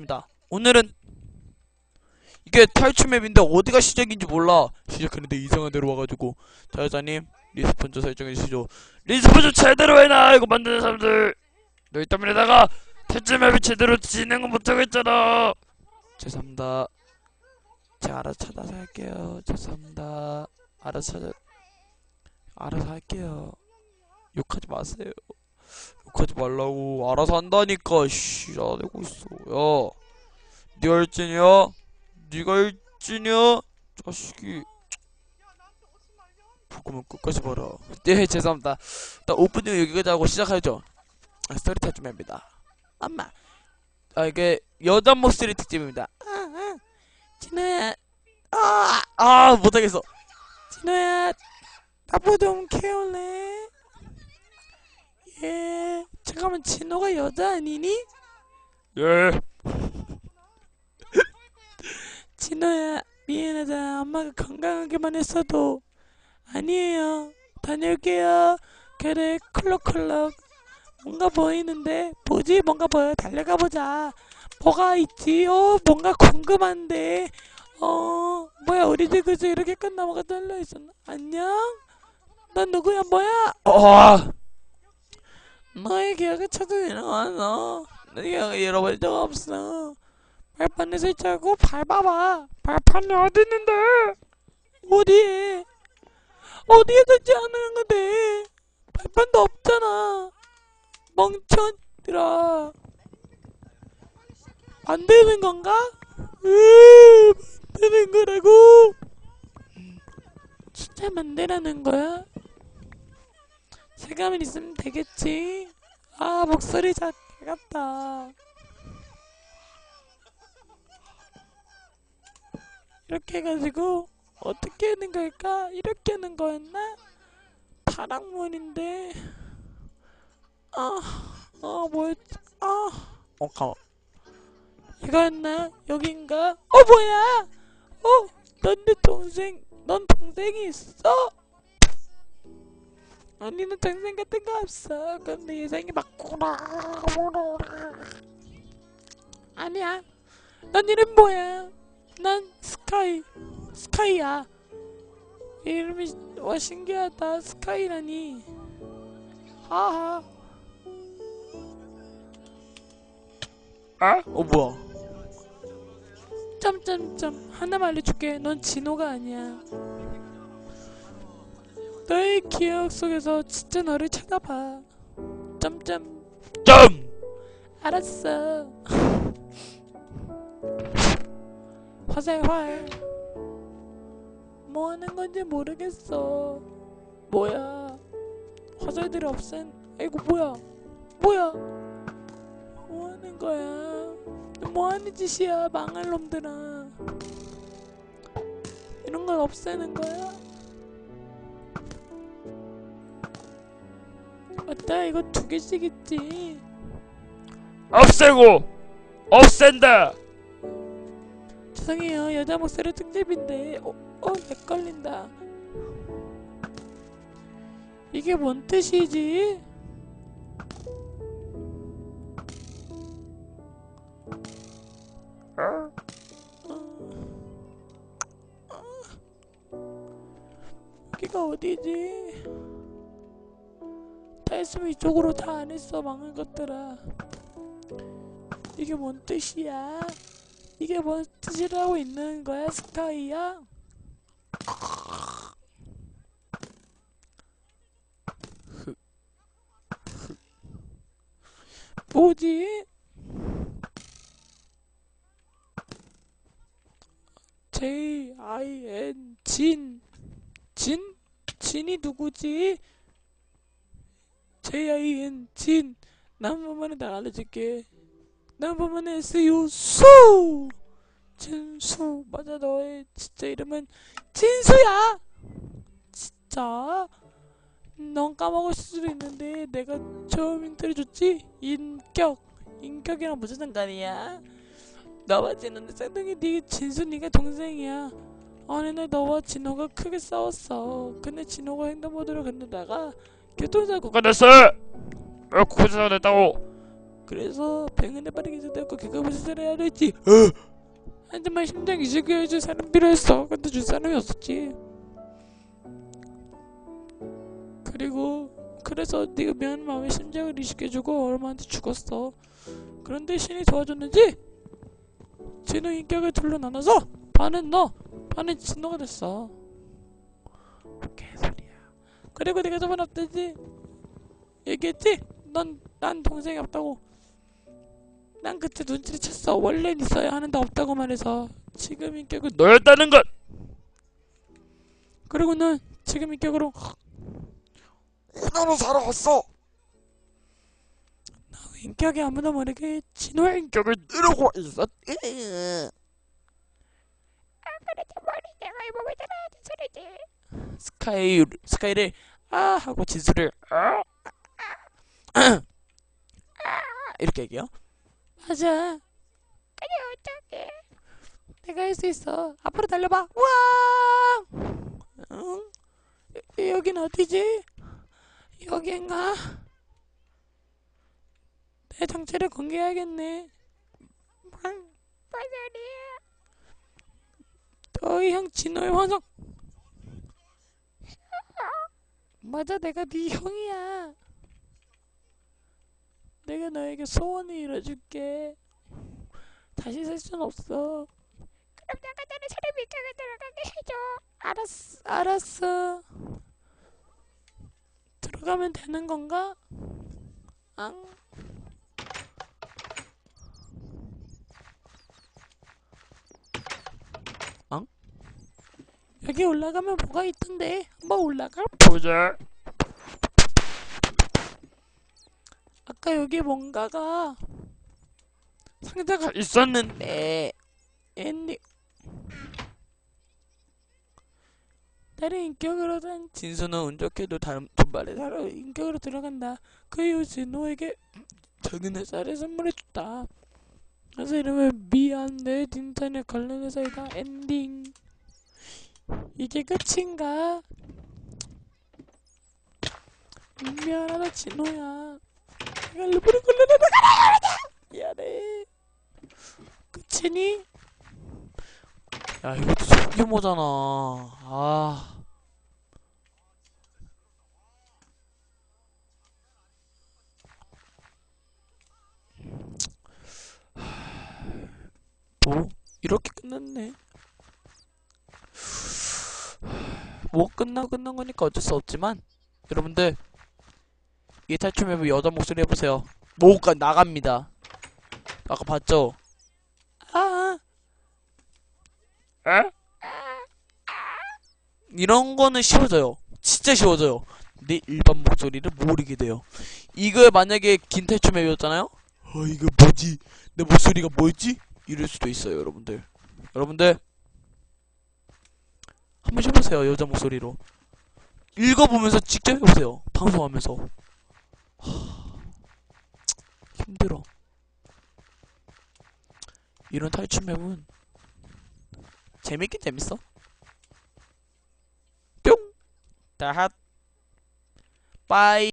시작하겠습니다. 오늘은 이게 탈출 맵인데 어디가 시작인지 몰라. 시작하는데 이상한 데로 와가지고 자 여자님 리스폰 좀 설정해 주시죠. 리스폰 좀 제대로 해놔 이거 만드는 사람들. 너희 때문에다가 탈출 맵이 제대로 진행을 못하고 있잖아. 죄송합니다. 제가 알아서 찾아서 할게요. 죄송합니다. 알아서 찾아 알아서 할게요. 욕하지 마세요. 욕하지 말라고 알아서 한다니까. 씨 안되고 있어. 야 니가 일진이야? 니가 일진이야? 자식이. 보고만 끝까지 봐라. 네 죄송합니다. 일단 오프닝 여기까지 하고 시작하죠. 아, 스토리 타임입니다. 엄마. 아 이게 여자 목소리 특집입니다. 아, 아. 진호야. 아, 아 못하겠어. 진호야. 나보 좀 캐올래 예. 잠깐만 진호가 여자 아니니? 예. 진호야 미안하다. 엄마가 건강하게만 했어도 아니에요. 다녀올게요. 그래 클럭클럭. 뭔가 보이는데? 뭐지? 뭔가 보여? 달려가 보자. 뭐가 있지? 어 뭔가 궁금한데? 어 뭐야 우리들 그저 이렇게 끝나 뭐가 떨려 있었나? 안녕? 넌 누구야? 뭐야? 어 너의 기억을 찾아내는 내 기억을 잃어버린 적 없어. 발판에 설치하고 밟아봐. 발판이 어디 있는데? 어디에 어디에 설치하는 건데? 발판도 없잖아. 멍청들아. 안 되는 건가? 으 만드는 거라고. 진짜 만들라는 거야? 세감은 있으면 되겠지. 아 목소리 잘 같다. 이렇게 해가지고 어떻게 하는 걸까? 이렇게 하는 거였나? 파랑문인데 아, 아 뭐였지? 아, 어 가만. 이거였나? 여긴가? 어 뭐야? 어, 넌 내 동생, 넌 동생이 있어? 언니는 동생 같은 거 없어. 내 예상이 맞구나. 아니야. 넌 이름 뭐야? 난 스카이. 스카이야. 이름이 와 신기하다. 스카이라니. 하하. 아? 어 뭐야? 점점점 하나만 알려줄게. 넌 진호가 아니야. 너의 기억 속에서 진짜 너를 찾아봐. 점점 점. 알았어. 화살 활. 뭐 하는 건지 모르겠어. 뭐야? 화살들을 없앤. 아이고 뭐야? 뭐야? 뭐 하는 거야? 뭐 하는 짓이야, 망할 놈들아. 이런 걸 없애는 거야? 맞다 이거 두 개씩 있지 없애고 없앤다 죄송해요 여자 목소리 특집인데 어? 어? 렉 걸린다 이게 뭔 뜻이지? 어? 여기가 어디지? 다 했으면 이쪽으로 다 안 했어 망한 것들아 이게 뭔 뜻이야? 이게 뭔 뜻이라고 있는 거야 스카이야? 뭐지? J I N 진 진? 진이 누구지? J-I-N 진. 난 보면은 내가 알려줄게. 난 보면은 S-U 수! 진수. 맞아 너의 진짜 이름은 진수야! 진짜? 넌 까먹을 수도 있는데 내가 처음 힌트를 줬지? 인격. 인격이랑 무슨 상관이야? 너와 진호는 쌍둥이 네 진수 네가 동생이야. 어느 날 너와 진호가 크게 싸웠어. 근데 진호가 횡단보도를 건너다가 교통사고 끝났어? 왜 구조사 됐다고? 그래서 병원에 빠르게 데려고 그거 수술을 했지. 어! 하지만 심장 이식을 해줄 사람 필요했어. 근데 줄 사람이 없었지. 그리고 그래서 네가 미안한 마음에 심장을 이식해주고 얼마한테 죽었어. 그런데 신이 도와줬는지? 진우 인격을 둘로 나눠서 반은 너 반은 진호가 됐어 그리고 내가 저번 없다지 얘기했지? 넌 난 동생이 없다고 난 그때 눈치를 챘어 원래는 있어야 하는데 없다고 말해서 지금 인격은 너였다는 것. 그리고 넌 지금 인격으로 5년을 살아왔어. 인격이 아무도 모르게 진호의 인격을 이러고 있었. 스카이 스카이를 아 하고 진수를 아, 이렇게 얘기해요. 맞아. 그래 어떡해. 내가 할 수 있어. 앞으로 달려봐. 와. 응? 여- 여긴 어디지? 여긴가? 내 정체를 공개해야겠네. 뭔 소리야? 너희 형 진호의 환상. 맞아, 내가 네 형이야. 내가 너에게 소원을 이뤄줄게. 다시 살 순 없어. 그럼 내가 너는 사람 입장에 들어가게 해줘. 알았어, 알았어. 들어가면 되는 건가? 앙. 앙? 여기 올라가면 뭐가 있던데? 한번 올라가? 보자. 아까 여기 뭔가가 상자가 있었는데. 엔딩. 다른 인격으로 된 진수는 운 좋게도 다른 분발에 다른 인격으로 들어간다. 그 이후 진호에게 작은 햇살을 선물해줬다. 그래서 이름을 미안 내 인터넷 관련해서이다 엔딩 이게 끝인가? 미안하다 진호야. 내가 일부러 걸려내는 거라 미안해. 끝이니? 야 이것도 소규모잖아. 아. 뭐? 이렇게 끝났네 뭐 끝나 끝난 거니까 어쩔 수 없지만 여러분들 이 탈출 맵을 여자 목소리 해보세요 뭐가 나갑니다 아까 봤죠? 아 에? 이런 거는 쉬워져요. 진짜 쉬워져요. 내 일반 목소리를 모르게 돼요. 이거 만약에 긴 탈출 맵이었잖아요? 아 이거 뭐지? 내 목소리가 뭐였지? 이럴 수도 있어요 여러분들. 여러분들 한번 해보세요 여자 목소리로. 읽어보면서 직접 해보세요. 방송하면서. 하... 힘들어. 이런 탈출 맵은 재밌긴 재밌어. 뿅. 다핫. 빠이.